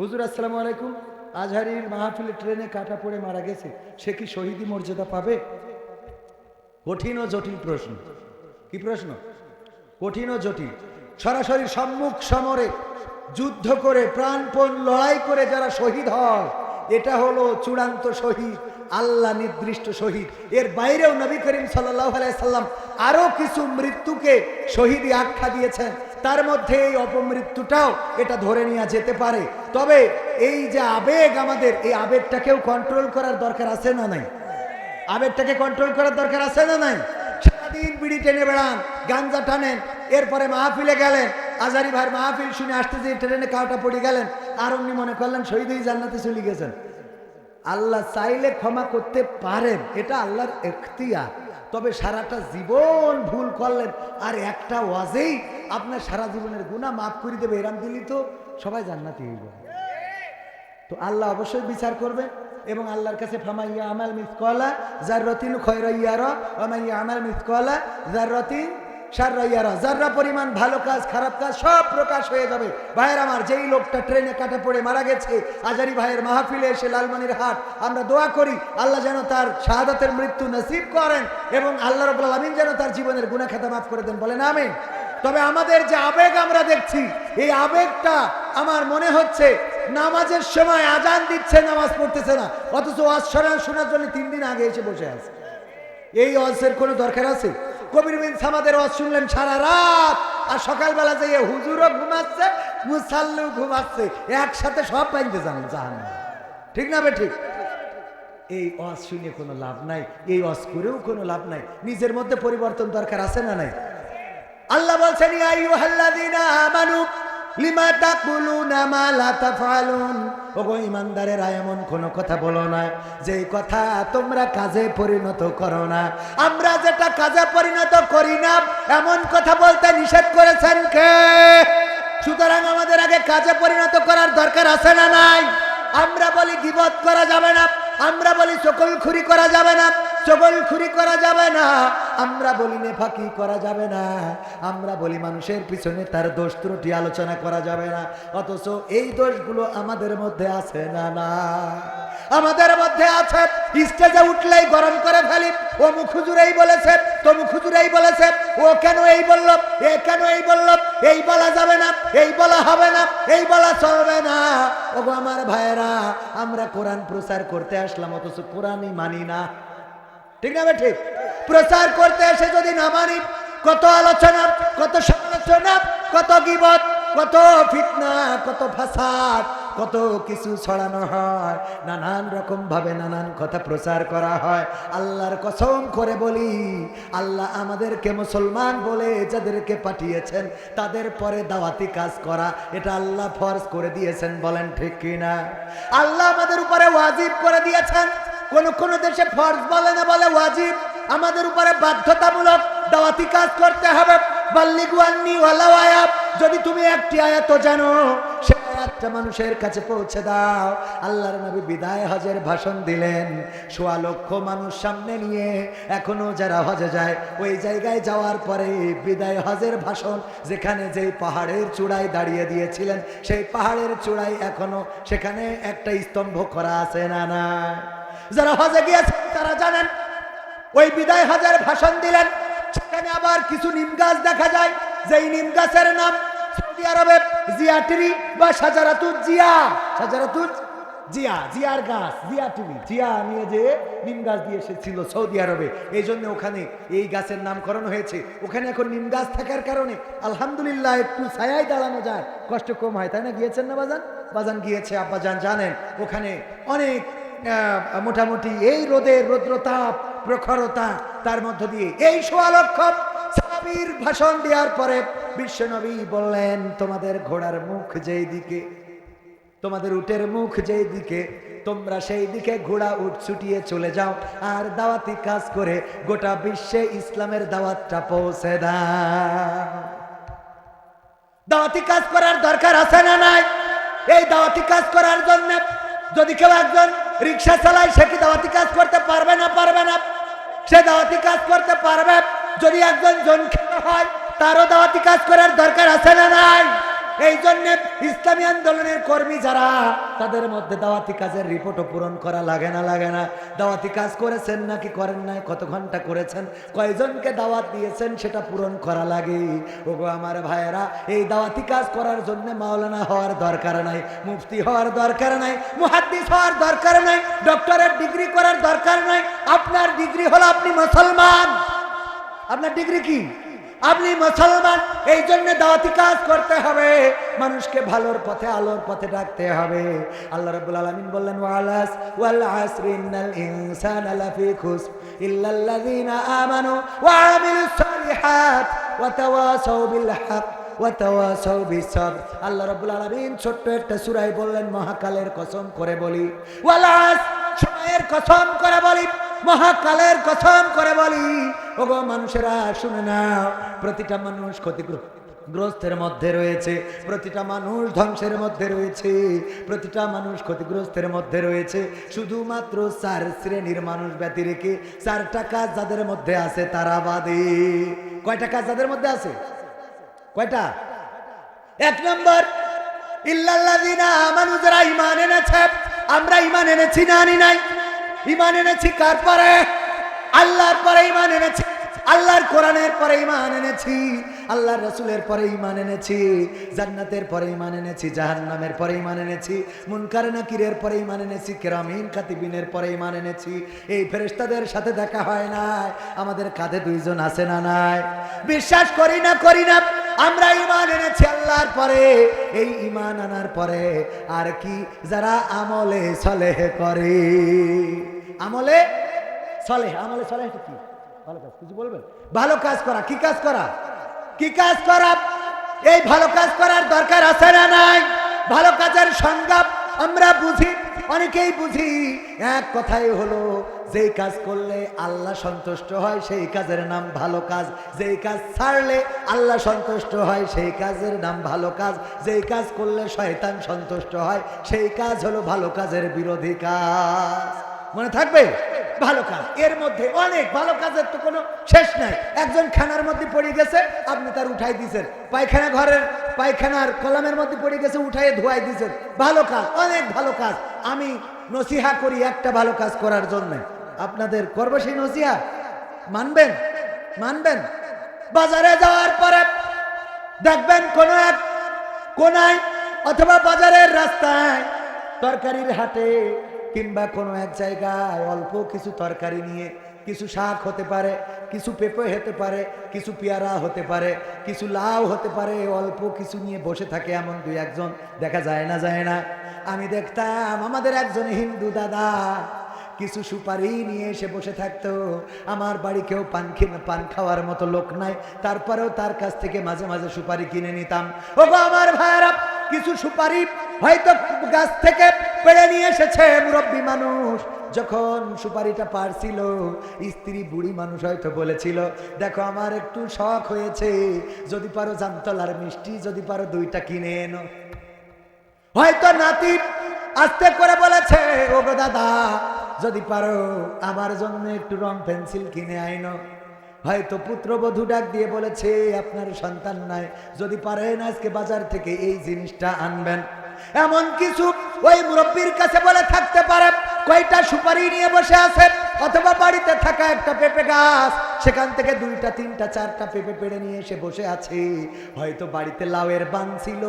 হুজুর, আসসালামু আলাইকুম। আজহারির মাহফিলে ট্রেনে কাটা পড়ে মারা গেছে। সে কি শহীদি মর্যাদা পাবে? কঠিন ও জটিল প্রশ্ন। কি প্রশ্ন? কঠিন ও জটিল। সরাসরি সম্মুখ সমরে যুদ্ধ করে, প্রাণপণ লড়াই করে যারা শহীদ হয় এটা হলো চূড়ান্ত শহীদ, আল্লাহ নির্দিষ্ট শহীদ। এর বাইরেও নবী করিম সাল্লাহ সাল্লাম আরও কিছু মৃত্যুকে শহীদই আখ্যা দিয়েছেন। তার মধ্যে এই অপমৃত্যুটাও এটা ধরে নেওয়া যেতে পারে। তবে এই যে আবেগ আমাদের, এই আবেগটাকেও কন্ট্রোল করার দরকার আছে না নাই? আবেগটাকে কন্ট্রোল করার দরকার আছে না নাই? সারাদিন বিড়ি টেনে বেড়ান, গাঞ্জা টানেন, এরপরে মাহফিলে গেলেন আজারি ভাইয়ের মাহফিল শুনে আসতে যে ট্রেনে কাউটা পড়ে গেলেন। আর অমনি মনে করলেন শহীদ হয়ে জান্নাতে চলে গেছেন। আল্লাহ চাইলে ক্ষমা করতে পারেন, এটা আল্লাহর এখতিয়ার। তবে সারাটা জীবন ভুল করলেন, আর একটা ওয়াজেই আপনার সারা জীবনের গুণা মাফ করে দেবে, এরাম দিলি তো সবাই জান্নাতি হইব। তো আল্লাহ অবশ্যই বিচার করবে, এবং আল্লাহর কাছে, ফামাইয়া আমাল মিসকলা যার রতিন খয়রাইয়ার আমাইয়া আমাল মিসকলা যার রতিন সার রইয়ারা যাররা পরিমাণ ভালো কাজ, খারাপ কাজ সব প্রকাশ হয়ে যাবে। ভাইয়ের আমার, যেই লোকটা ট্রেনে কাটা পড়ে মারা গেছে, আজারি ভাইয়ের মাহফিলে এসে লালমানির হাট, আমরা দোয়া করি আল্লাহ যেন তার শাহাদাতের মৃত্যু নসিব করেন এবং আল্লাহ রবুল আলমিন যেন তার জীবনের গুণা খাতা মাফ করে দেন। বলেন, আমিন। তবে আমাদের যে আবেগ আমরা দেখছি, এই আবেগটা আমার মনে হচ্ছে নামাজের সময় আজান দিচ্ছে, নামাজ পড়তেছে না। অথচ শোনা শোনার জন্য তিন দিন আগে এসে বসে আছে। এই ওয়াজের কোনো দরকার আছে? কবির বিন সামাদের ওয়াজ শুনলেন সারা রাত। আর সকালবেলা যে হুজুরও ঘুমাচ্ছে মুসাল্লু ঘুমাচ্ছে। একসাথে সব পাইতে জানেন জাহান ঠিক না বে ঠিক? এই ওয়াজ শুনে কোনো লাভ নাই, এই ওয়াজ করেও কোনো লাভ নাই। নিজের মধ্যে পরিবর্তন দরকার আছে না নাই? আল্লাহ বলছেন, ইয়া আইয়ুহাল্লাযীনা আমানু লিমা তাকুলুনা মা লা তাফআলুন? ওগো ইমানদারেরা, এমন কোন কথা বলো না। যে কথা তোমরা কাজে পরিণত করো না। আমরা যেটা কাজে পরিণত করি না, এমন কথা বলতে নিষেধ করেছেন কে? সুতরাং আমাদের আগে কাজে পরিণত করার দরকার আছে না নাই? আমরা বলি গিবত করা যাবে না, আমরা বলি সকল খুরি করা যাবে না। সকল খুরি করা যাবে না। আমরা বলি নেফাকি করা যাবে না। আমরা বলি মানুষের পিছনে তার দোষ ত্রুটি আলোচনা করা যাবে না। অথচ এই দোষগুলো আমাদের মধ্যে আছে না না? আমাদের মধ্যে আছে। স্টেজে উঠলেই গরম করে ফেলি। ও মুখুজুরেই বলেছে তো মুখুজুরেই বলেছে। ও কেন এই বলল, এ কেন এই বলল? এই বলা যাবে না, এই বলা হবে না, এই বলা চলবে না। ওগো আমার ভাইয়েরা, আমরা কোরআন প্রচার করতে আসলাম, অথচ কোরআনই মানি না। ঠিক না ঠিক প্রচার করতে এসে যদি না মানি, কত আলোচনা, কত সমালোচনা, কত গিবত, কত ফিতনা, কত ফাসাদ, কত কিছু ছড়ানো হয়। নানান রকম ভাবে নানান কথা প্রচার করা হয়। আল্লাহর কসম করে বলি, আল্লাহ আমাদেরকে মুসলমান বলে যাদেরকে পাঠিয়েছেন, তাদের পরে দাওয়াতি কাজ করা, এটা আল্লাহ ফরজ করে দিয়েছেন, বলেন ঠিক কিনা? আল্লাহ আমাদের উপরে ওয়াজিব করে দিয়েছেন। কোন কোন দেশে ফরজ বলে না বলে ওয়াজিব। আমাদের উপরে বাধ্যতামূলক দাওয়াতি কাজ করতে হবে। বাল্লিগুয়ান্নি ওয়ালাও আয়াত। যদি তুমি একটি আয়াত জানো, সে আয়াতটা মানুষের কাছে পৌঁছে দাও। আল্লাহর নবী বিদায় হজের ভাষণ দিলেন। সোয়া লক্ষ মানুষ সামনে নিয়ে এখনও যারা হজে যায়, ওই জায়গায় যাওয়ার পরে বিদায় হজের ভাষণ, যেখানে যেই পাহাড়ের চূড়ায় দাঁড়িয়ে দিয়েছিলেন, সেই পাহাড়ের চূড়ায় এখনও সেখানে একটা স্তম্ভ করা আছে না না যারা হজে গিয়েছেন, তারা জানেন, ওই বিদায় হজের ভাষণ দিলেন। সেখানে আবার কিছু নিম গাছ দেখা যায়, যেই নিম গাছের নাম সৌদি আরবে জিয়াটিরি বা সাজারাতুজ জিয়া। সাজারাতুজ জিয়া, জিয়ার গাছ, জিয়া টিভি। জিয়া নিয়ে যে নিম গাছ দিয়ে এসেছিল সৌদি আরবে, এই জন্য ওখানে এই গাছের নামকরণ হয়েছে। ওখানে এখন নিম গাছ থাকার কারণে আলহামদুলিল্লাহ একটু ছায়াই দাঁড়ানো যায়। কষ্ট কম হয়, তাই না গিয়েছেন না বাজান? বাজান গিয়েছে আব্বাজান জানেন, ওখানে অনেক মোটামুটি এই রোদের রৌদ্রতাপ, প্রখরতা তার মধ্য দিয়ে। এই সোয়ালক্ষ সাবির ভাষণ দেওয়ার পরে বিশ্বনবী বললেন, তোমাদের ঘোড়ার মুখ যেই দিকে, তোমাদের উটের মুখ যেই দিকে, তোমরা সেই দিকে ঘোড়া উঠ ছুটিয়ে চলে যাও আর দাওয়াতি কাজ করে গোটা বিশ্বে ইসলামের দাওয়াতটা পৌঁছে দাও। দাওয়াতি কাজ করার দরকার আছে না নাই? এই দাওয়াতি কাজ করার জন্য যদি কেউ একজন রিক্সা চালায়, সে কি দাওয়াতি কাজ করতে পারবে না পারবে না? সে দাওয়াতি কাজ করতে পারবে? যদি একজন জন হয়, তারও দাওয়াতি কাজ করার দরকার আছে না নাই? এই জন্য ইসলামী আন্দোলনের কর্মী যারা, তাদের মধ্যে দাওয়াতি কাজের রিপোর্টও পূরণ করা লাগে না লাগে না। দাওয়াতি কাজ করেছেন নাকি করেন নাই, কত ঘণ্টা করেছেন, কয়জনকে দাওয়াত দিয়েছেন সেটা পূরণ করা লাগে। ওগো আমার ভাইয়েরা, এই দাওয়াতি কাজ করার জন্য মাওলানা হওয়ার দরকার নাই, মুফতি হওয়ার দরকার নাই, মুহাদ্দিস হওয়ার দরকার নাই, ডক্টরের ডিগ্রি করার দরকার নাই, আপনার ডিগ্রি হলো আপনি মুসলমান। আপনার ডিগ্রি কি? আপনি মুসলমান এই জন্য দাওয়াতি কাজ করতে হবে। মানুষকে ভালোর পথে, আলোর পথে ডাকতে হবে। আল্লাহ রাব্বুল আলামিন বললেন, ওয়ালাস ওয়াল আসরি ইন্নাল ইনসানা লাফি খুসর ইল্লাল্লাযিনা আমানু ওয়া আমিলুস সালিহাত ওয়া তাওয়াসাউ বিল হক ওয়া তাওয়াসাউ বিসবর আল্লাহ রাব্বুল আলামিন ছোট্ট একটা সূরায় বললেন, মহাকালের কসম করে বলি। ওয়ালাস, সময়ের কসম করে বলি। মহাকালের কসম করে বলি। ওগো মানুষেরা, শুনে না প্রতিটা মানুষ ক্ষতিগ্রস্ত গ্রস্তের মধ্যে রয়েছে, প্রতিটা মানুষ ধ্বংসের মধ্যে রয়েছে, প্রতিটা মানুষ ক্ষতিগ্রস্তের মধ্যে রয়েছে, শুধুমাত্র চার শ্রেণির মানুষ ব্যতি রেখে চারটা কাজ যাদের মধ্যে আছে তারা বাদে। কয়টা কাজ যাদের মধ্যে আছে? কয়টা? এক নম্বর, ইল্লাল্লাযিনা যারা ঈমান এনেছে, আমরা ঈমান এনেছি না, আনি নাই। ঈমান এনেছি কার পরে? আল্লাহর পরে ঈমান এনেছি। আল্লাহর কোরআনের পরে ঈমান এনেছি। আল্লাহর রাসূলের পরে ঈমান এনেছি। জান্নাতের পরে ঈমান এনেছি। জাহান্নামের পরে ঈমান এনেছি। মুনকার নাকিরের পরে ঈমান এনেছি। কেরামিন কাতিবিনের পরে ঈমান এনেছি। এই ফেরেশতাদের সাথে দেখা হয় নাই। আমাদের কাঁধে দুইজন আছে না নাই? বিশ্বাস করি না করি না। আমরা ইমান এনেছি আল্লাহর পরে। এই ইমান আনার পরে আর কি যারা আমলে সলেহ করে। আমলে আমলে কি? ভালো কাজ, কিছু বলবেন? ভালো কাজ করা, কি কাজ করা? কি কাজ করা? এই ভালো কাজ করার দরকার আছে না নাই? ভালো কাজের সংজ্ঞা আমরা বুঝি, অনেকেই বুঝি। এক কথাই হলো কাজ করলে আল্লাহ সন্তুষ্ট হয়, সেই কাজের নাম ভালো কাজ। যেই কাজ ছাড়লে আল্লাহ সন্তুষ্ট হয়, সেই কাজের নাম ভালো কাজ। যেই কাজ করলে শয়তান সন্তুষ্ট হয়, সেই কাজ হলো ভালো কাজের বিরোধী কাজ। মনে থাকবে? ভালো কাজ। এর মধ্যে অনেক ভালো কাজের তো কোনো শেষ নাই। একজন খানার মধ্যে পড়ে গেছে আপনি তার উঠাই দিয়েছেন পায়খানা ঘরের পায়খানার কলামের মধ্যে পড়ে গেছে উঠাই ধোয়াই দিয়েছেন ভালো কাজ অনেক ভালো কাজ। আমি নসিহা করি একটা ভালো কাজ করার জন্য। আপনাদের করব সেই নসিহা? মানবেন? মানবেন? বাজারে যাওয়ার পরে দেখবেন কোনো এক কোনায় অথবা বাজারের রাস্তায় তরকারির হাটে কিংবা কোনো এক জায়গায় অল্প কিছু তরকারি নিয়ে কিছু শাক হতে পারে, কিছু পেঁপে হতে পারে, কিছু পেয়ারা হতে পারে, কিছু লাউ হতে পারে, অল্প কিছু নিয়ে বসে থাকে এমন দুই একজন, দেখা যায় না যায় না। আমি দেখতাম আমাদের একজন হিন্দু দাদা কিছু সুপারি নিয়ে এসে বসে থাকতো। আমার বাড়ি কেউ পান পান খাওয়ার মতো লোক নাই। তারপরেও তার কাছ থেকে মাঝে মাঝে সুপারি কিনে নিতাম। ও আমার ভাইয়ারা, কিছু সুপারি হয়তো গাছ থেকে পেড়ে নিয়ে এসেছে মুরব্বী মানুষ। যখন সুপারিটা পারছিল, স্ত্রী বুড়ি মানুষ হয়তো বলেছিল, দেখো, আমার একটু শখ হয়েছে, যদি পারো জামতলার মিষ্টি, যদি পারো দুইটা কিনে এনো। হয়তো নাতি আস্তে করে বলেছে ও গো দাদা, যদি পারো আমার জন্য একটু রং পেন্সিল কিনে আইনো। হয়তো পুত্রবধূ ডাক দিয়ে বলেছে, আপনার সন্তান নাই, যদি পারেন আজকে বাজার থেকে এই জিনিসটা আনবেন। এমন কিছু ওই মুরব্বীর কাছে বলে থাকতে পারে, কয়টা সুপারি নিয়ে বসে আছে, অথবা বাড়িতে থাকা একটা পেঁপে গাছ, সেখান থেকে দুইটা, তিনটা, চারটা পেঁপে পেড়ে নিয়ে এসে বসে আছে। হয়তো বাড়িতে লাউয়ের বান ছিল,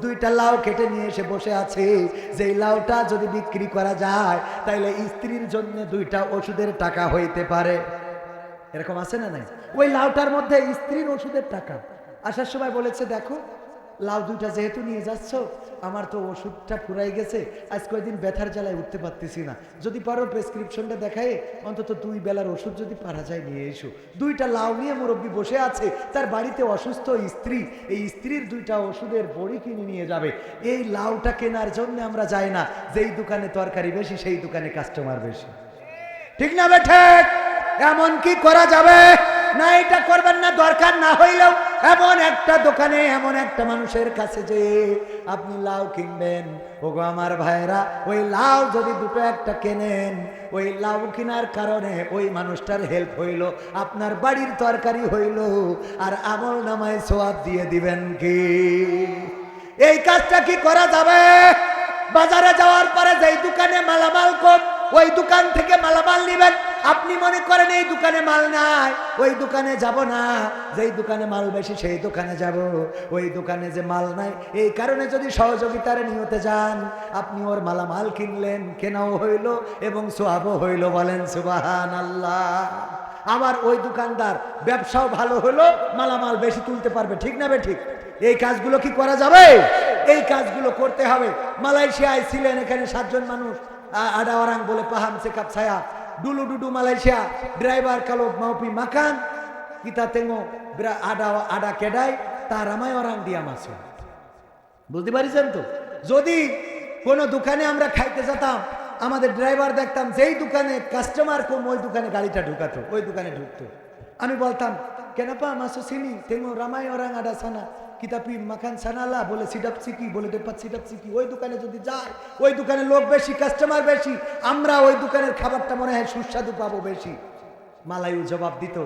দুইটা লাউ কেটে নিয়ে এসে বসে আছে। যেই লাউটা যদি বিক্রি করা যায়, তাইলে স্ত্রীর জন্য দুইটা ওষুধের টাকা হইতে পারে। এরকম আছে না নাই? ওই লাউটার মধ্যে স্ত্রীর ওষুধের টাকা। আসার সময় বলেছে, দেখো লাউ দুইটা যেহেতু নিয়ে যাচ্ছ, আমার তো ওষুধটা ফুরাই গেছে, আজ কয়েকদিন ব্যথার জ্বালায় উঠতে পারতেছি না। যদি পারো প্রেসক্রিপশনটা দেখায় অন্তত দুই বেলার ওষুধ যদি পারা যায় নিয়ে এসো। দুইটা লাউ নিয়ে মুরব্বী বসে আছে, তার বাড়িতে অসুস্থ স্ত্রী, এই স্ত্রীর দুইটা ওষুধের বড়ি কিনে নিয়ে যাবে। এই লাউটা কেনার জন্য আমরা যাই না, যেই দোকানে তরকারি বেশি, সেই দোকানে কাস্টমার বেশি। ঠিক না বেঠে এমন কি করা যাবে? না, এটা করবেন না, দরকার না হইলেও এমন একটা দোকানে এমন একটা মানুষের কাছে যে আপনি লাউ কিনবেন। ওগো আমার ভাইরা ওই লাউ যদি দুটো একটা কেনেন, ওই লাউ কেনার কারণে ওই মানুষটার হেল্প হইল, আপনার বাড়ির তরকারি হইল, আর আমল নামায় সোয়াব দিয়ে দিবেন কি? এই কাজটা কি করা যাবে? বাজারে যাওয়ার পরে যেই দোকানে মালামাল কম, ওই দোকান থেকে মালামাল নেবেন। আপনি মনে করেন এই দোকানে মাল নাই? ওই দোকানে যাব না। যেই দোকানে মাল বেশি, সেই দোকানে যাব। ওই দোকানে যে মাল নাই, এই কারণে যদি সহযোগিতার নিয়তে যান, আপনি ওর মালামাল কিনলেন, কেনাও হইল এবং সোয়াবও হইল বলেন সুবাহান আল্লাহ আমার ওই দোকানদার ব্যবসাও ভালো হলো, মালামাল বেশি তুলতে পারবে, ঠিক না বে ঠিক? এই কাজগুলো কি করা যাবে? এই কাজগুলো করতে হবে। মালয়েশিয়ায় ছিলেন এখানে সাতজন মানুষ, আ- আডা ওরাং বলে পাহাম সেকাপ ছায়া। ডুলু ডুডু মালয়েশিয়া ড্রাইভার কালো মাউপি মাকান কিতা ব্রা- আডা আডা কেডাই তার আমায় দিয়া মাসু বুঝতে পারিছেন তো যদি কোনো দোকানে আমরা খাইতে যেতাম আমাদের ড্রাইভার দেখতাম যেই দোকানে কাস্টমার কম ওই দোকানে গাড়িটা ঢুকাতো ওই দোকানে ঢুকতো আমি বলতাম কেনপা মাসু সিনি তেমো রামাই ওরাং আডা সানা কিতাপি মাখান সানালা বলে সিটাপ সিকি, বলে দেপাত সিটাপ সিকি। ওই দোকানে যদি যায়, ওই দোকানে লোক বেশি কাস্টমার বেশি, আমরা ওই দোকানের খাবারটা মনে হয় সুস্বাদু পাবো বেশি। মালায়ু জবাব দিত।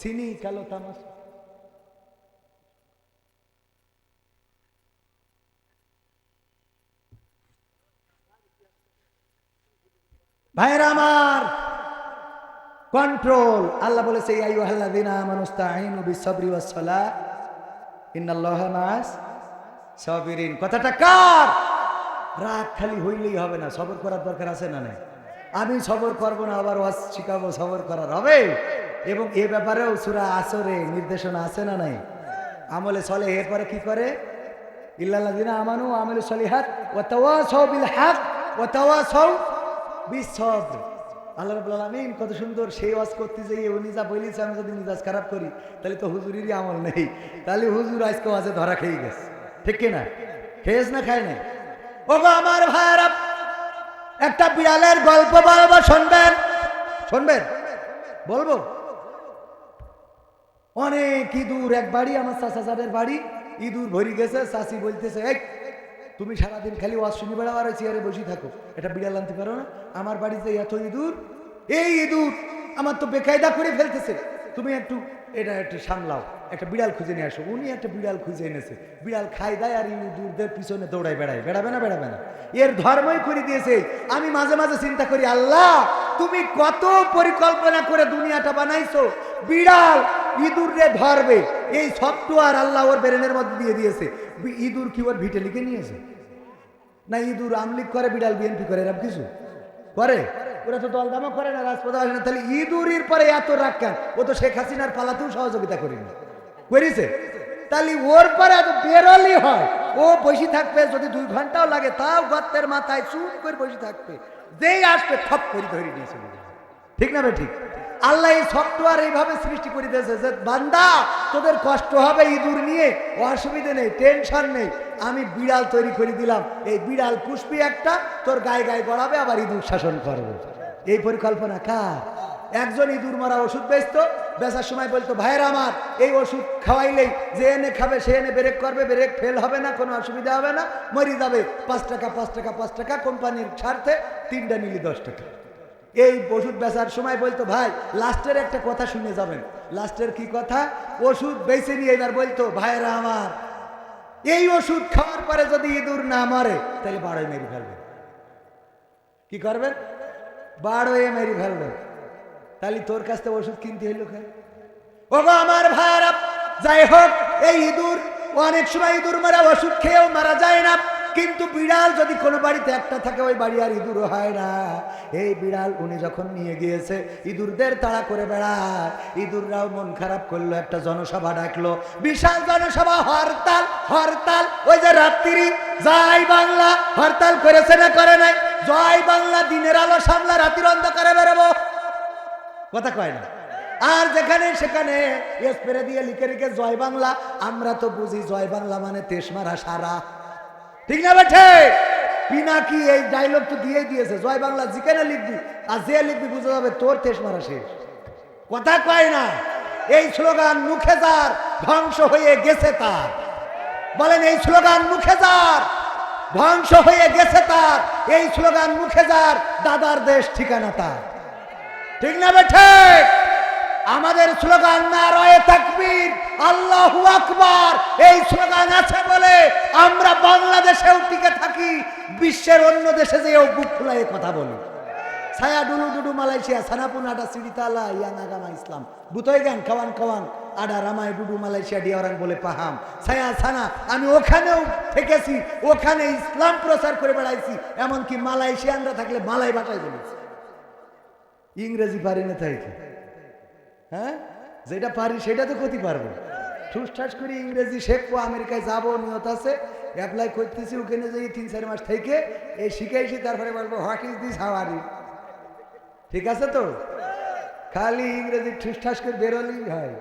সিনি কালো তামাস ভাইরা আমার কন্ট্রোল আল্লাহ বলেছে আইয়ুহাল্লাযীনা আমানুস্তাঈনু বিসসবরি ওয়াস সালাহ ইন্নাল্লাহা মাআস সাবিরিন। কথাটা কার? রাগ খালি হইলেই হবে না, সবর করার দরকার আছে না নাই? আমি সবর করব না, আবার ওয়াজ শিখাবো, সবর করার হবে? এবং এ ব্যাপারেও সূরা আসরে নির্দেশনা আছে না নাই? আমলে চলে এরপরে কি করে? ইল্লাল্লাযীনা আমানু ওয়া আমিলুস সলিহাত ওয়া তাওয়াসাউ বিল হক ওয়া তাওয়াসাউ বিসবর আল্লাহ রাব্বুল আলামিন কত সুন্দর সেই ওয়াজ করতে যেয়ে উনি যা বলেছে, আমি যদি মিজাজ খারাপ করি, তাহলে তো হুজুরেরই আমল নেই। তাহলে হুজুর আজকে ওয়াজে ধরা খেয়ে গেছে। ঠিক কি না খেয়েছ না খায় নাই? ওগো আমার ভাইরা একটা বিড়ালের গল্প বলব, শুনবেন? শুনবেন? বলব? অনেক ইঁদুর, এক বাড়ি, আমার চাচাদের বাড়ি, ইঁদুর ভরি গেছে চাষি বলতেছে, এই তুমি সারাদিন খালি ওয়াজ শুনি বেড়াও চেয়ারে বসে থাকো। এটা বিড়াল আনতে পারো না। আমার বাড়িতে এত ইঁদুর, এই ইঁদুর আমার তো বেকায়দা করে ফেলতেছে। তুমি একটু এটা একটু সামলাও, একটা বিড়াল খুঁজে নিয়ে আসো। উনি একটা বিড়াল খুঁজে এনেছে। বিড়াল খাই দেয় আর ইঁদুরদের পিছনে দৌড়ায় বেড়ায়। বেড়াবে না বেড়াবে না। এর ধর্মই করে দিয়েছে। আমি মাঝে মাঝে চিন্তা করি, আল্লাহ, তুমি কত পরিকল্পনা করে দুনিয়াটা বানাইছো। বিড়াল ইঁদুরে ধরবে। এই সফটওয়্যার আল্লাহ ওর ব্রেনের মধ্যে দিয়ে দিয়েছে। ইঁদুর কি ওর ভিটে লিখে নিয়েছে? না, ইঁদুর আমলিক করে, বিড়াল বিএনপি করে এরকম কিছু? করে? ওরা তো দল দলদামও করে না রাজপথে আসে না। তাহলে ইঁদুরির পরে এত রাগ কেন? ও তো শেখ হাসিনার পালাতেও সহযোগিতা করেনি। করেছে? তাহলে ওর পরে এত বেরোলি হয়। ও বসে থাকবে, যদি দুই ঘন্টাও লাগে, তাও গর্তের মাথায় চুপ করে বসে থাকবে। যেই আসবে থপ করে ধরে নিয়ে চলে যাবে। ঠিক না ঠিক? আল্লাহ এই সফটওয়্যার এইভাবে সৃষ্টি করে দিয়েছে যে বান্দা, তোদের কষ্ট হবে ইঁদুর নিয়ে, অসুবিধে নেই টেনশন নেই। আমি বিড়াল তৈরি করে দিলাম। এই বিড়াল পুষ্পি একটা, তোর গায়ে গায়ে গড়াবে, আবার ইঁদুর শাসন করবে। এই পরিকল্পনা কার? একজন ইঁদুর মারা ওষুধ বেচতো, বেচার সময় বলতো, ভাইয়ের আমার, এই ওষুধ খাওয়াইলেই যে এনে খাবে, সে এনে ব্রেক করবে, ব্রেক ফেল হবে না, কোনো অসুবিধা হবে না, মরি যাবে। পাঁচ টাকা পাঁচ টাকা পাঁচ টাকা, কোম্পানির স্বার্থে তিনটা নিলি দশ টাকা। এই ওষুধ বেচার সময় বলতো, ভাই, লাস্টের একটা কথা শুনে যাবেন। লাস্টের কি কথা? ওষুধ বেছে নিয়ে এবার বলতো ভাইরা আমার, এই ওষুধ খাওয়ার পরে যদি ইঁদুর না মারে, তাহলে বারোয় মেরে ফেলবে কি করবেন? বারোয় মেরে ফেলবে তাহলে তোর কাছ থেকে ওষুধ কিনতে হইল কেন ওগো আমার ভাইরা যাই হোক, এই ইঁদুর, অনেক সময় ইঁদুর মারা ওষুধ খেয়েও মারা যায় না। কিন্তু বিড়াল যদি কোনো বাড়িতে একটা থাকে, ওই বাড়ি আর ইঁদুর হয় না। এই বিড়াল উনি যখন নিয়ে গিয়েছে, ইঁদুরদের তাড়া করে বেড়ায়। ইঁদুররাও মন খারাপ করল, একটা জনসভা ডাকলো, বিশাল জনসভা, হরতাল হরতাল, ওই যে রাত্রি, জয় বাংলা, হরতাল করেছে না করে নাই? জয় বাংলা, দিনের আলো সামলা, রাতির অন্ধকারে বেরোবো। কথা কয় না। আর যেখানে সেখানে স্প্রে দিয়ে লিখে লিখে জয় বাংলা, আমরা তো বুঝি জয় বাংলা মানে তেসমারা সারা। ঠিক না বেঠে পিনাকি এই ডায়লগ তো দিয়ে দিয়েছে। জয় বাংলা যেখানে লিখবি আর যে লিখবি বুঝে যাবে তোর তেসমারা শেষ। কথা কয় না? এই স্লোগান মুখে যার, ধ্বংস হয়ে গেছে তার। বলেন এই স্লোগান মুখে যার, ধ্বংস হয়ে গেছে তার। এই স্লোগান মুখে যার, দাদার দেশ ঠিকানা তার। ঠিক না বেঠে আমাদের স্লোগান নারায়ে তাকবীর, আল্লাহু আকবার। এই স্লোগান আছে বলে আমরা বাংলাদেশেও টিকে থাকি, বিশ্বের অন্য দেশে যেও বুক ফুলাইয়ে কথা বলি। ছায়া ডুলু ডুডু মালয়েশিয়া, সানাপুন আডা সিডিতালা ইয়ানাগামা ইসলাম। বুতই গান, খাওয়ান খাওয়ান। আডা রামায় ডুডু মালয়েশিয়া ডিয়ারাং বলে পাহাম। ছায়া সানা আমি ওখানেও থেকেছি, ওখানে ইসলাম প্রচার করে বেড়াইছি, এমনকি মালয়েশিয়ানরা থাকলে মালাই ভাষায় বলেছি ইংরেজি পারি না তাই? হ্যাঁ? যেটা পারি সেটা তো ক্ষতি পারব। ঠুসঠাস করে ইংরেজি শেখবো, আমেরিকায় যাব, নিয়ত আছে। অ্যাপ্লাই করতেছি ওখানে যাই তিন, চার মাস থেকে। এই শিখাইছি তারপরে বলব হোয়াট ইজ দিস হাওয়ারি ঠিক আছে তো? খালি ইংরেজি ঠুসঠাস করে বেরোলেই হয়।